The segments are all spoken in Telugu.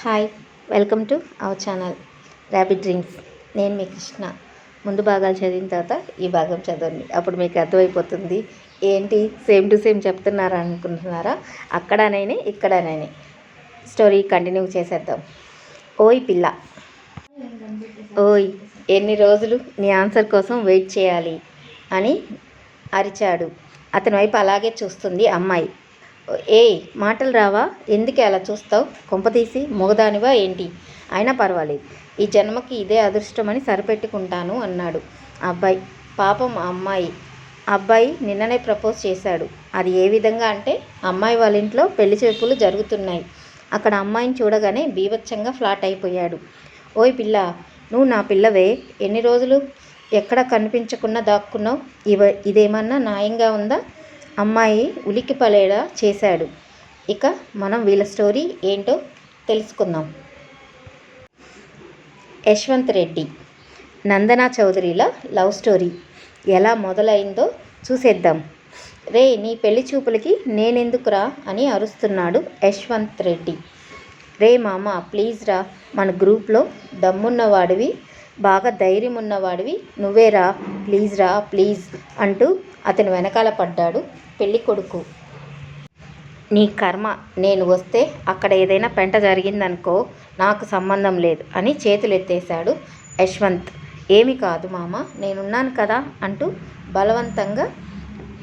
Hi welcome to our channel rapid dreams. నేను మీ కృష్ణ. ముందు భాగాలు చదివిన తర్వాత ఈ భాగం చదవండి. అప్పుడు మీకు అర్థమైపోతుంది. ఏంటి? సేమ్ టు సేమ్ చెప్తున్నారా అనుకుంటున్నారా? అక్కడనైనా ఇక్కడనైనా. స్టోరీ కంటిన్యూ చేసేద్దాం. ఓయ్ పిల్ల. ఓయ్ ఎన్ని రోజులు నీ ఆన్సర్ కోసం వెయిట్ చేయాలి? అని అరిచాడు. అతని వైపు అలాగే చూస్తుంది అమ్మాయి. ఏయ్ మాటలు రావా? ఎందుకే అలా చూస్తావు? కొంపతీసి మొగదానివా ఏంటి? అయినా పర్వాలేదు. ఈ జన్మకి ఇదే అదృష్టమని సరిపెట్టుకుంటాను అన్నాడు. అబ్బాయి పాపం ఆ అమ్మాయి. అబ్బాయి నిన్ననే ప్రపోజ్ చేశాడు. అది ఏ విధంగా అంటే అమ్మాయి వాళ్ళ ఇంట్లో పెళ్ళి చేపులు జరుగుతున్నాయి. అక్కడ అమ్మాయిని చూడగానే బీభత్సంగా ఫ్లాట్ అయిపోయాడు. ఓయ్ పిల్ల నువ్వు నా పిల్లవే. ఎన్ని రోజులు ఎక్కడ కనిపించకుండా దాక్కున్నావు? ఇవ ఇదేమన్నా న్యాయంగా ఉందా? అమ్మాయి ఉలికి పలేడా చేశాడు. ఇక మనం వీళ్ళ స్టోరీ ఏంటో తెలుసుకుందాం. యశ్వంత్ రెడ్డి నందనా చౌదరిల లవ్ స్టోరీ ఎలా మొదలైందో చూసేద్దాం. రే నీ పెళ్ళి చూపులకి నేనెందుకురా అని అరుస్తున్నాడు యశ్వంత్ రెడ్డి. రే మామ ప్లీజ్ రా మన గ్రూప్లో దమ్మున్నవాడివి బాగా ధైర్యం ఉన్నవాడివి. నువ్వేరా ప్లీజ్ రా ప్లీజ్ అంటూ అతని వెనకాల పడ్డాడు. పెళ్ళి కొడుకు. నీ కర్మ నేను వస్తే అక్కడ ఏదైనా పెంట జరిగిందనుకో నాకు సంబంధం లేదు అని చేతులు ఎత్తేశాడు యశ్వంత్. ఏమి కాదు మామ నేనున్నాను కదా అంటూ బలవంతంగా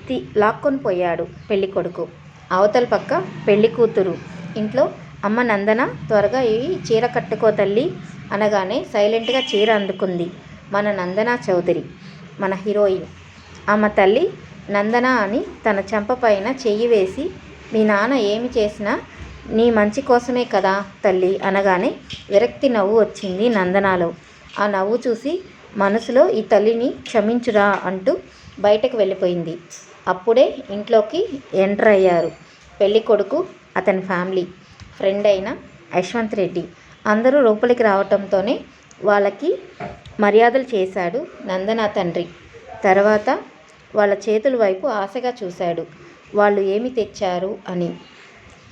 తి లాక్కొని పోయాడు పెళ్ళి కొడుకు. అవతల పక్క పెళ్ళి కూతురు. ఇంట్లో అమ్మ నందన త్వరగా ఈ చీర కట్టుకో తల్లి అనగానే సైలెంట్గా చీర అందుకుంది మన నందన చౌదరి మన హీరోయిన్. ఆమె తల్లి నందన అని తన చెంప పైన చెయ్యి వేసి మీ నాన్న ఏమి చేసినా నీ మంచి కోసమే కదా తల్లి అనగానే విరక్తి నవ్వు వచ్చింది నందనాలో. ఆ నవ్వు చూసి మనసులో ఈ తల్లిని క్షమించురా అంటూ బయటకు వెళ్ళిపోయింది. అప్పుడే ఇంట్లోకి ఎంటర్ అయ్యారు. పెళ్ళి కొడుకు అతని ఫ్యామిలీ. ఫ్రెండ్ అయిన యశ్వంత్ రెడ్డి. అందరూ లోపలికి రావటంతోనే వాళ్ళకి మర్యాదలు చేశాడు నందన తండ్రి. తర్వాత వాళ్ళ చేతుల వైపు ఆశగా చూశాడు. వాళ్ళు ఏమి తెచ్చారు అని.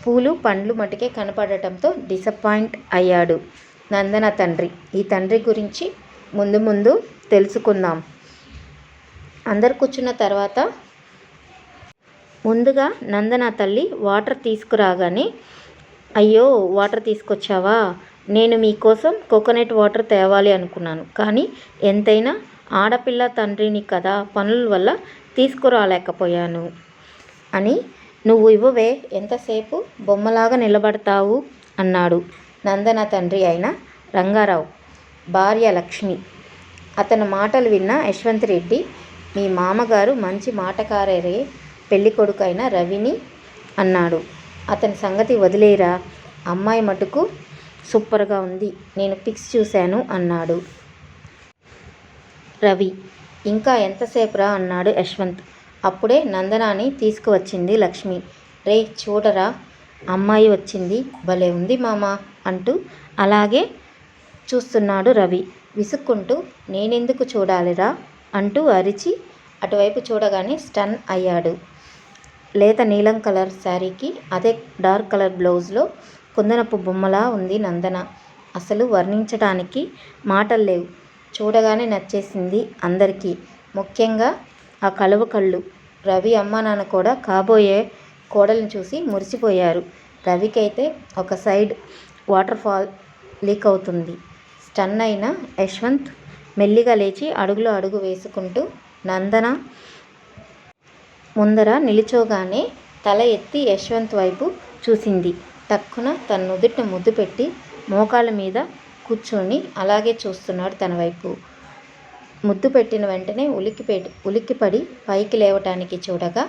పూలు పండ్లు మటుకే కనపడటంతో డిసప్పాయింట్ అయ్యాడు నందన తండ్రి. ఈ తండ్రి గురించి ముందు ముందు తెలుసుకుందాం. అందరు కూర్చున్న తర్వాత ముందుగా నందన తల్లి వాటర్ తీసుకురాగానే అయ్యో వాటర్ తీసుకొచ్చావా? నేను మీకోసం కోకోనట్ వాటర్ తేవాలి అనుకున్నాను. కానీ ఎంతైనా ఆడపిల్ల తండ్రిని కదా పనుల వల్ల తీసుకురాలేకపోయాను. అని నువ్వు ఇవ్వవే ఎంతసేపు బొమ్మలాగా నిలబడతావు? అన్నాడు. నందన తండ్రి అయిన రంగారావు భార్య లక్ష్మి. అతని మాటలు విన్న యశ్వంత్ రెడ్డి మీ మామగారు మంచి మాటకారే పెళ్ళి అయిన రవిని అన్నాడు. అతని సంగతి వదిలేరా? అమ్మాయి మటుకు సూపర్గా ఉంది. నేను పిక్స్ చూశాను అన్నాడు. రవి ఇంకా ఎంతసేపురా అన్నాడు యశ్వంత్. అప్పుడే నందనాని తీసుకువచ్చింది లక్ష్మి. రే చూడరా అమ్మాయి వచ్చింది. భలే ఉంది మామ అంటూ అలాగే చూస్తున్నాడు రవి. విసుక్కుంటూ నేనెందుకు చూడాలిరా అంటూ అరిచి అటువైపు చూడగానే స్టన్ అయ్యాడు. లేత నీలం కలర్ శారీకి అదే డార్క్ కలర్ బ్లౌజ్లో కుందనపు బొమ్మలా ఉంది నందన. అసలు వర్ణించడానికి మాటలు లేవు. చూడగానే నచ్చేసింది అందరికీ. ముఖ్యంగా ఆ కలువ కళ్ళు. రవి అమ్మ నాన్న కూడా కాబోయే కోడల్ని చూసి మురిసిపోయారు. రవికైతే ఒక సైడ్ వాటర్ ఫాల్ లీక్ అవుతుంది. స్టన్ అయిన యశ్వంత్ మెల్లిగా లేచి అడుగులో అడుగు వేసుకుంటూ నందన ముందర నిలిచోగానే తల ఎత్తి యశ్వంత్ వైపు చూసింది. టక్కున తన నుదుట ముద్దు పెట్టి మోకాళ్ళ మీద కూర్చొని అలాగే చూస్తున్నాడు తన వైపు. ముద్దు పెట్టిన వెంటనే ఉలిక్కిపెట్టి ఉలిక్కిపడి పైకి లేవటానికి చూడగా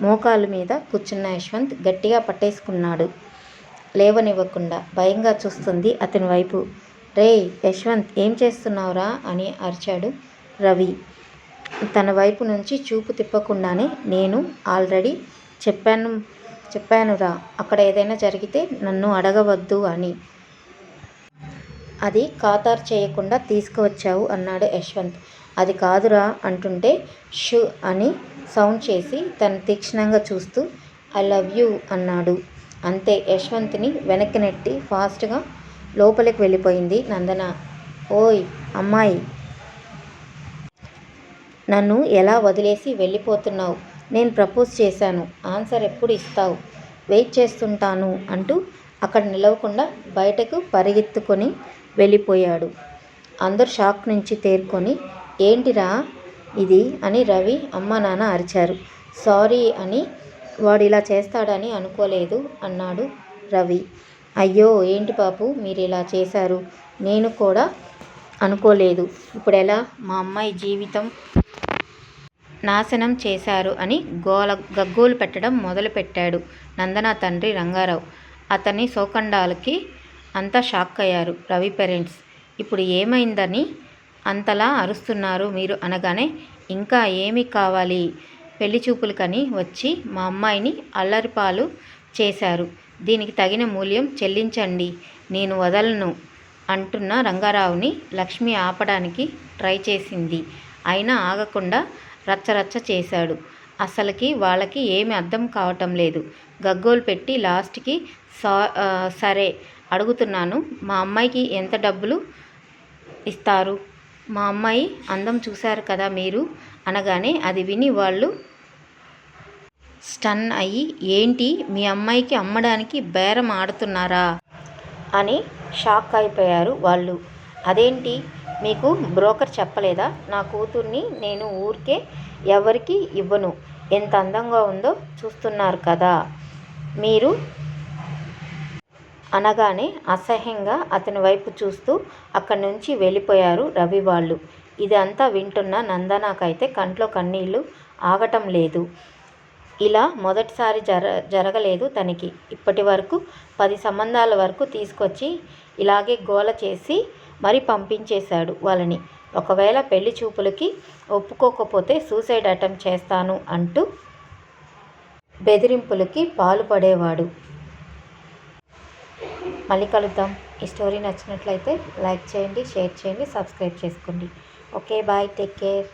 మోకాలు మీద కూర్చున్న యశ్వంత్ గట్టిగా పట్టేసుకున్నాడు. లేవనివ్వకుండా భయంగా చూస్తుంది అతని వైపు. రే యశ్వంత్ ఏం చేస్తున్నావురా? అని అరిచాడు రవి. తన వైపు నుంచి చూపు తిప్పకుండానే నేను ఆల్రెడీ చెప్పాను చెప్పానురా. అక్కడ ఏదైనా జరిగితే నన్ను అడగవద్దు అని. అది ఖాతారు చేయకుండా తీసుకువచ్చావు అన్నాడు యశ్వంత్. అది కాదురా అంటుంటే షూ అని సౌండ్ చేసి తను తీక్షణంగా చూస్తూ ఐ లవ్ యూ అన్నాడు. అంతే యశ్వంత్ని వెనక్కి నెట్టి ఫాస్ట్గా లోపలికి వెళ్ళిపోయింది నందన. ఓయ్ అమ్మాయి నన్ను ఎలా వదిలేసి వెళ్ళిపోతున్నావు? నేను ప్రపోజ్ చేశాను. ఆన్సర్ ఎప్పుడు ఇస్తావు? వెయిట్ చేస్తుంటాను అంటూ అక్కడ నిలవకుండా బయటకు పరిగెత్తుకొని వెళ్ళిపోయాడు. అందరు షాక్ నుంచి తేరుకొని ఏంటిరా ఇది? అని రవి అమ్మ నాన్న అరిచారు. సారీ అని వాడు ఇలా చేస్తాడని అనుకోలేదు అన్నాడు రవి. అయ్యో ఏంటి బాబు మీరు ఇలా చేశారు? నేను కూడా అనుకోలేదు. ఇప్పుడు ఎలా మా అమ్మాయి జీవితం నాశనం చేశారు అని గోల గగ్గోలు పెట్టడం మొదలుపెట్టాడు నందన తండ్రి రంగారావు. అతని శోకండాలకి అంతా షాక్ అయ్యారు రవి పేరెంట్స్. ఇప్పుడు ఏమైందని అంతలా అరుస్తున్నారు మీరు అనగానే ఇంకా ఏమి కావాలి? పెళ్ళి చూపులకని వచ్చి మా అమ్మాయిని అల్లరిపాలు చేశారు. దీనికి తగిన మూల్యం చెల్లించండి. నేను వదలను. అంటున్న రంగారావుని లక్ష్మి ఆపడానికి ట్రై చేసింది. అయినా ఆగకుండా రచ్చరచ్చ చేశాడు. అసలుకి వాళ్ళకి ఏమి అర్థం కావటం లేదు. గగ్గోలు పెట్టి లాస్ట్కి సా సరే అడుగుతున్నాను. మా అమ్మాయికి ఎంత డబ్బులు ఇస్తారు? మా అమ్మాయి అందం చూశారు కదా మీరు? అనగానే అది విని వాళ్ళు స్టన్ అయ్యి ఏంటి మీ అమ్మాయికి అమ్మడానికి బేరం ఆడుతున్నారా? అని షాక్ అయిపోయారు వాళ్ళు. అదేంటి? మీకు బ్రోకర్ చెప్పలేదా? నా కూతుర్ని నేను ఊరికే ఎవరికి ఇవ్వను. ఎంత అందంగా ఉందో చూస్తున్నారు కదా. మీరు అనగానే అసహ్యంగా అతని వైపు చూస్తూ అక్కడి నుంచి వెళ్ళిపోయారు రవి వాళ్ళు. ఇదంతా వింటున్న నందనాకైతే కంట్లో కన్నీళ్ళు ఆగటం లేదు. ఇలా మొదటిసారి జర జరగలేదు తనకి. ఇప్పటి వరకు పది సంబంధాల వరకు తీసుకొచ్చి ఇలాగే గోల చేసి మరి పంపించేశాడు వాళ్ళని. ఒకవేళ పెళ్ళి చూపులకి ఒప్పుకోకపోతే సూసైడ్ అటెంప్ట్ చేస్తాను అంటూ బెదిరింపులకి పాల్పడేవాడు మళ్ళీ కలుద్దాం. ఈ స్టోరీ నచ్చినట్లయితే లైక్ చేయండి షేర్ చేయండి సబ్స్క్రైబ్ చేసుకోండి. Okay bye. Take care.